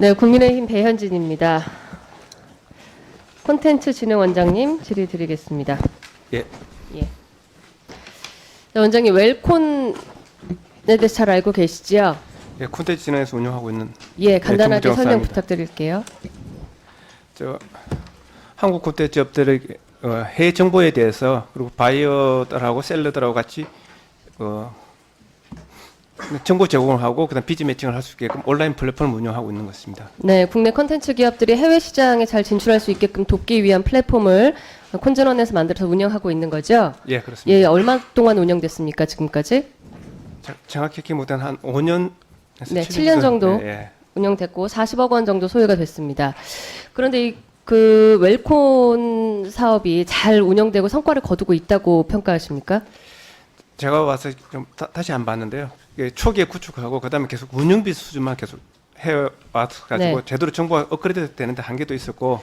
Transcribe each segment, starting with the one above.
네, 국민의힘 배현진입니다. 콘텐츠 진흥원장님 질의 드리겠습니다. 예, 예. 네, 원장님 웰콘에 대해서 잘 알고 계시죠? 예 콘텐츠 진흥에서 운영하고 있는 예, 간단하게 정부 설명. 부탁드릴게요. 저 한국 콘텐츠 업들의 어, 해외 정보에 대해서 그리고 바이어들하고 셀러들하고 같이 어, 정보 제공을 하고 그다음 비즈 매칭을 할 수 있게끔 온라인 플랫폼을 운영하고 있는 것입니다. 네, 국내 콘텐츠 기업들이 해외 시장에 잘 진출할 수 있게끔 돕기 위한 플랫폼을 콘즈원에서 만들어서 운영하고 있는 거죠? 예, 그렇습니다. 예, 얼마 동안 운영됐습니까, 지금까지? 자, 정확히 기못한 한 5년 네, 7년 정도. 예, 운영됐고 40억 원 정도 소요가 됐습니다. 그런데 이 그 웰콘 사업이 잘 운영되고 성과를 거두고 있다고 평가하십니까? 제가 와서 좀 다, 시안 봤는데요. 이게 초기에 구축하고 그다음에 계속 운영비 수준만 계속 해와서 가지고 네. 제대로 정보가 업그레이드 되는데 한계도 있었고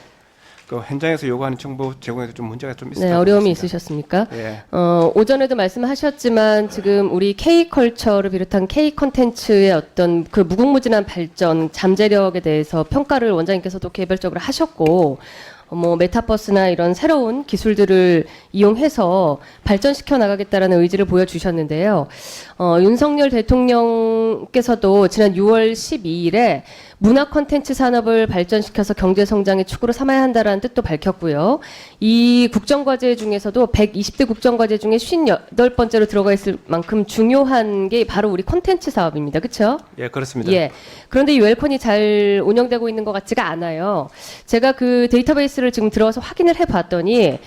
그 현장에서 요구하는 정보 제공에도 좀 문제가 좀 있었다. 네, 어려움이 있으셨습니까? 예. 어, 오전에도 말씀하셨지만 지금 우리 K 컬처를 비롯한 K 컨텐츠의 어떤 그 무궁무진한 발전, 잠재력에 대해서 평가를 원장님께서도 개별적으로 하셨고 어, 뭐 메타버스나 이런 새로운 기술들을 이용해서 발전시켜 나가겠다라는 의지를 보여주셨는데요. 어, 윤석열 대통령께서도 지난 6월 12일에 문화 콘텐츠 산업을 발전시켜서 경제 성장의 축으로 삼아야 한다라는 뜻도 밝혔고요. 이 국정과제 중에서도 120대 국정과제 중에 58번째로 들어가 있을 만큼 중요한 게 바로 우리 콘텐츠 사업입니다. 그렇죠? 예, 그렇습니다. 예. 그런데 이 웰콘이 잘 운영되고 있는 것 같지가 않아요. 제가 그 데이터베이스 를 지금 들어와서 확인을 해봤더니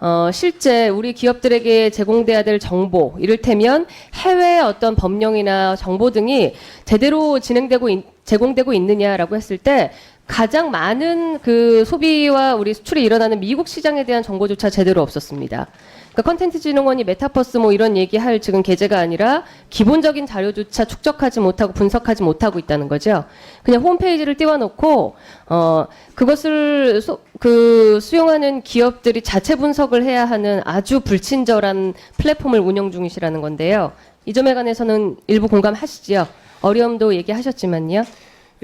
어, 실제 우리 기업들에게 제공돼야 될 정보, 이를테면 해외 어떤 법령이나 정보 등이 제대로 진행되고 있- 제공되고 있느냐라고 했을 때 가장 많은 그 소비와 우리 수출이 일어나는 미국 시장에 대한 정보조차 제대로 없었습니다. 그러니까 컨텐츠 진흥원이 메타버스 뭐 이런 얘기할 지금 계제가 아니라 기본적인 자료조차 축적하지 못하고 분석하지 못하고 있다는 거죠. 그냥 홈페이지를 띄워놓고 어 그것을 소, 그 수용하는 기업들이 자체 분석을 해야 하는 아주 불친절한 플랫폼을 운영 중이시라는 건데요. 이 점에 관해서는 일부 공감하시지요. 어려움도 얘기하셨지만요.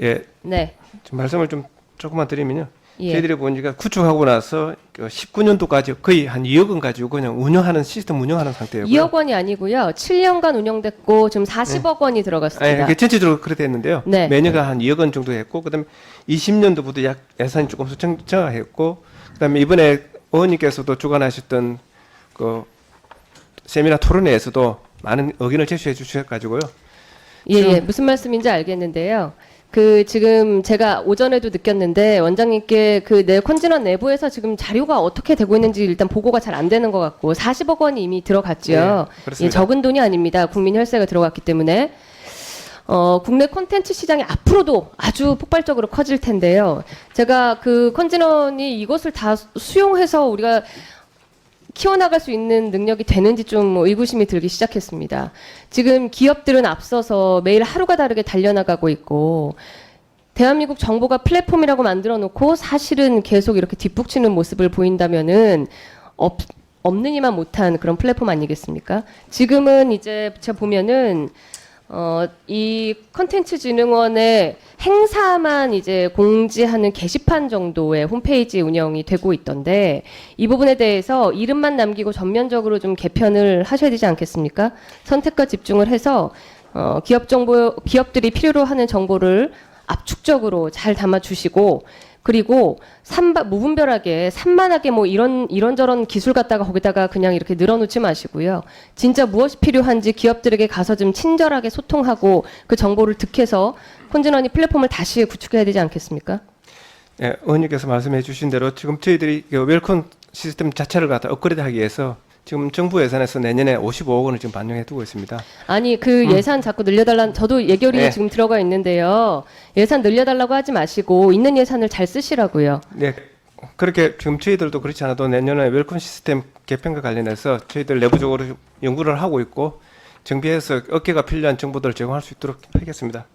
예, 네. 좀 말씀을 좀 조금만 드리면요. 예. 저희들이 보니까 구축하고 나서 그 19년도까지 거의 한 2억 원 가지고 그냥 운영하는 시스템 운영하는 상태였고요. 2억 원이 아니고요. 7년간 운영됐고 지금 40억 원이 들어갔습니다. 예, 그 전체적으로 그렇게 했는데요. 네. 매년간 한 2억 원 정도 했고 그다음에 20년도부터 약 예산이 조금씩 정- 정화했고 그다음에 이번에 의원님께서도 주관하셨던 그 세미나 토론회에서도 많은 의견을 제시해 주셔 가지고요. 예, 예. 무슨 말씀인지 알겠는데요. 그 지금 제가 오전에도 느꼈는데 원장님께 그 내 컨진원 내부에서 지금 자료가 어떻게 되고 있는지 일단 보고가 잘 안 되는 것 같고 40억 원이 이미 들어갔죠. 네, 예. 적은 돈이 아닙니다. 국민 혈세가 들어갔기 때문에 어, 국내 콘텐츠 시장이 앞으로도 아주 폭발적으로 커질 텐데요. 제가 그 컨진원이 이것을 다 수용해서 우리가 키워나갈 수 있는 능력이 되는지 좀 의구심이 들기 시작했습니다. 지금 기업들은 앞서서 매일 하루가 다르게 달려나가고 있고 대한민국 정보가 플랫폼이라고 만들어 놓고 사실은 계속 이렇게 뒷북치는 모습을 보인다면은 없, 없느니만 못한 그런 플랫폼 아니겠습니까? 지금은 이제 제가 보면은 어, 이 컨텐츠 진흥원의 행사만 이제 공지하는 게시판 정도의 홈페이지 운영이 되고 있던데 이 부분에 대해서 이름만 남기고 전면적으로 좀 개편을 하셔야 되지 않겠습니까? 선택과 집중을 해서 어, 기업 정보 기업들이 필요로 하는 정보를 압축적으로 잘 담아 주시고 그리고 산바, 무분별하게 산만하게 뭐 이런 이런저런 기술 갖다가 거기다가 그냥 이렇게 늘어놓지 마시고요. 진짜 무엇이 필요한지 기업들에게 가서 좀 친절하게 소통하고 그 정보를 득해서 콘진원이 플랫폼을 다시 구축해야 되지 않겠습니까? 예, 의원님께서 말씀해 주신 대로 지금 저희들이 그 웰콘 시스템 자체를 갖다 업그레이드하기 위해서 지금 정부 예산에서 내년에 55억 원을 지금 반영해 두고 있습니다. 아니 그 예산 자꾸 늘려달라 저도 예결위에 네. 지금 들어가 있는데요. 예산 늘려달라고 하지 마시고 있는 예산을 잘 쓰시라고요. 네. 그렇게 지금 저희들도 그렇지 않아도 내년에 웰컴 시스템 개편과 관련해서 저희들 내부적으로 연구를 하고 있고 정비해서 업계가 필요한 정보들을 제공할 수 있도록 하겠습니다.